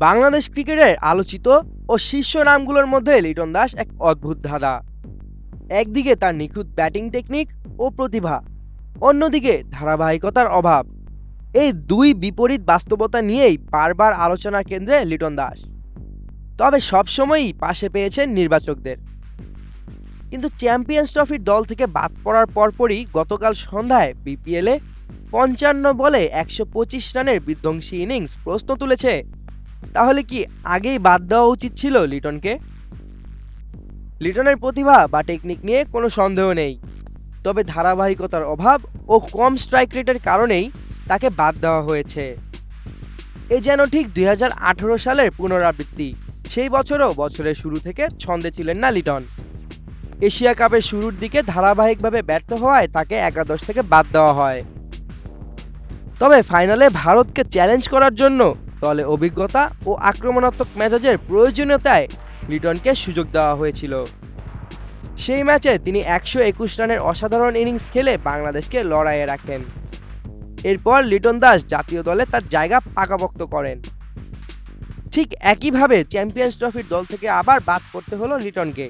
বাংলাদেশ ক্রিকেটের আলোচিত ও শীর্ষ নামগুলোর মধ্যে লিটন দাস এক অদ্ভুত ধাঁধা। একদিকে তার নিখুঁত ব্যাটিং টেকনিক ও প্রতিভা, অন্যদিকে ধারাবাহিকতার অভাব। এই দুই বিপরীত বাস্তবতা নিয়েই বারবার আলোচনার কেন্দ্রে লিটন দাস। তবে সবসময়ই পাশে পেয়েছেন নির্বাচকদের। কিন্তু চ্যাম্পিয়ন্স ট্রফির দল থেকে বাদ পড়ার পরপরই গতকাল সন্ধ্যায় বিপিএলে পঞ্চান্ন বলে একশো পঁচিশ রানের বিধ্বংসী ইনিংস প্রশ্ন তুলেছে তাহলে কি আগেই বাদ দেওয়া উচিত ছিল লিটনকে? লিটনের প্রতিভা বা টেকনিক নিয়ে কোনো সন্দেহ নেই। তবে ধারাবাহিকতার অভাব ও কম স্ট্রাইক রেটের কারণেই তাকে বাদ দেওয়া হয়েছে। এ যেন ঠিক দুই হাজার আঠেরো সালের পুনরাবৃত্তি। সেই বছরও বছরের শুরু থেকে ছন্দে ছিলেন না লিটন। এশিয়া কাপের শুরুর দিকে ধারাবাহিকভাবে ব্যর্থ হওয়ায় তাকে একাদশ থেকে বাদ দেওয়া হয়। তবে ফাইনালে ভারতকে চ্যালেঞ্জ করার জন্য দলে অভিজ্ঞতা ও আক্রমণাত্মক মেজাজের প্রয়োজনীয়তায় লিটনকে সুযোগ দেওয়া হয়েছিল। সেই ম্যাচে তিনি একশো একুশ রানের অসাধারণ ইনিংস খেলে বাংলাদেশকে লড়াইয়ে রাখেন। এরপর লিটন দাস জাতীয় দলে তার জায়গা পাকাপোক্ত করেন। ঠিক একইভাবে চ্যাম্পিয়ন্স ট্রফির দল থেকে আবার বাদ করতে হলো লিটনকে।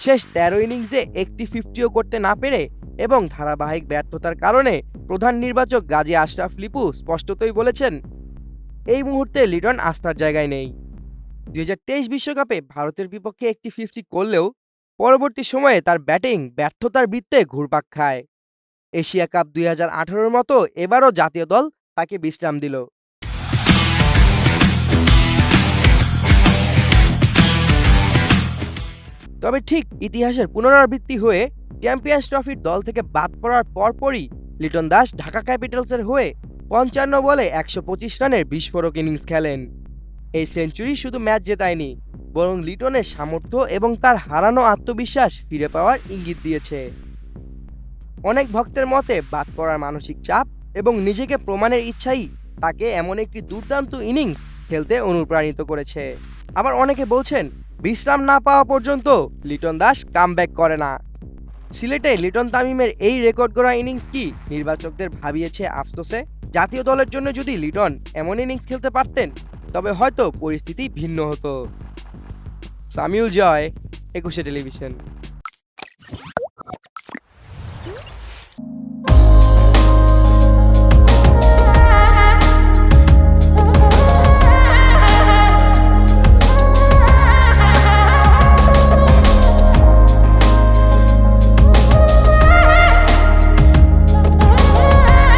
শেষ তেরো ইনিংসে একটি ফিফটিও করতে না পেরে এবং ধারাবাহিক ব্যর্থতার কারণে প্রধান নির্বাচক গাজী আশরাফ লিপু স্পষ্টতই বলেছেন এই মুহূর্তে লিটন আস্থার জায়গায় নেই। দুই বিশ্বকাপে ভারতের বিপক্ষে একটি ফিফটি করলেও পরবর্তী সময়ে তার ব্যাটিং ব্যর্থতার বৃত্তে ঘুরপাক খায়। এশিয়া কাপ দুই হাজার মতো এবারও জাতীয় দল তাকে বিশ্রাম দিল। তবে ঠিক ইতিহাসের পুনরাবৃত্তি হয়ে চ্যাম্পিয়ন্স ট্রফির দল থেকে বাদ পড়ার পরপরই লিটন দাস ঢাকা ক্যাপিটালসের হয়ে পঞ্চান্ন বলে একশো পঁচিশ রানের বিস্ফোরক ইনিংস খেলেন। এই সেঞ্চুরি শুধু ম্যাচ জেতায়নি, বরং লিটনের সামর্থ্য এবং তার হারানো আত্মবিশ্বাস ফিরে পাওয়ার ইঙ্গিত দিয়েছে। অনেক ভক্তের মতে, বাদ পড়ার মানসিক চাপ এবং নিজেকে প্রমাণের ইচ্ছাই তাকে এমন একটি দুর্দান্ত ইনিংস খেলতে অনুপ্রাণিত করেছে। আবার অনেকে বলছেন, বিশ্রাম না পাওয়া পর্যন্ত লিটন দাস কামব্যাক করে না। সিলেটে লিটন তামিমের এই রেকর্ড করা ইনিংস কি নির্বাচকদের ভাবিয়েছে আফসোসে? জাতীয় দলের জন্য যদি লিটন এমন ইনিংস খেলতে পারতেন, তবে হয়তো পরিস্থিতি ভিন্ন হতো। সামিউল জয়, একুশে টেলিভিশন।